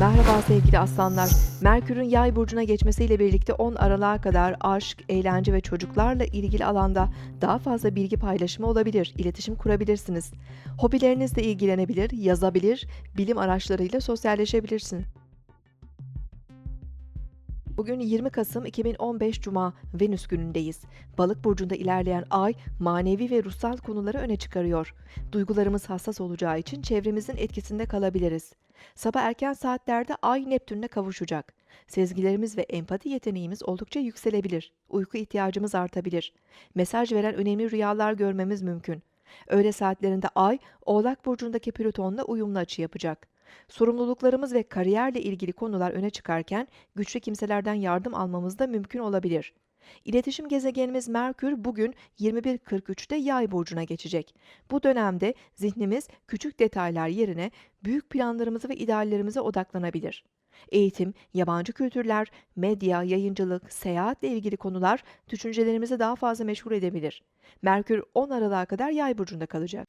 Merhaba sevgili aslanlar. Merkür'ün yay burcuna geçmesiyle birlikte 10 Aralık'a kadar aşk, eğlence ve çocuklarla ilgili alanda daha fazla bilgi paylaşımı olabilir, iletişim kurabilirsiniz. Hobilerinizle ilgilenebilir, yazabilir, bilim araçlarıyla sosyalleşebilirsin. Bugün 20 Kasım 2015 Cuma Venüs günündeyiz. Balık burcunda ilerleyen ay manevi ve ruhsal konuları öne çıkarıyor. Duygularımız hassas olacağı için çevremizin etkisinde kalabiliriz. Sabah erken saatlerde ay Neptün'le kavuşacak. Sezgilerimiz ve empati yeteneğimiz oldukça yükselebilir. Uyku ihtiyacımız artabilir. Mesaj veren önemli rüyalar görmemiz mümkün. Öğle saatlerinde ay Oğlak burcundaki Plüton'la uyumlu açı yapacak. Sorumluluklarımız ve kariyerle ilgili konular öne çıkarken güçlü kimselerden yardım almamız da mümkün olabilir. İletişim gezegenimiz Merkür bugün 21.43'te Yay burcuna geçecek. Bu dönemde zihnimiz küçük detaylar yerine büyük planlarımıza ve ideallerimize odaklanabilir. Eğitim, yabancı kültürler, medya, yayıncılık, seyahatle ilgili konular düşüncelerimizi daha fazla meşgul edebilir. Merkür 10 Aralık'a kadar Yay burcunda kalacak.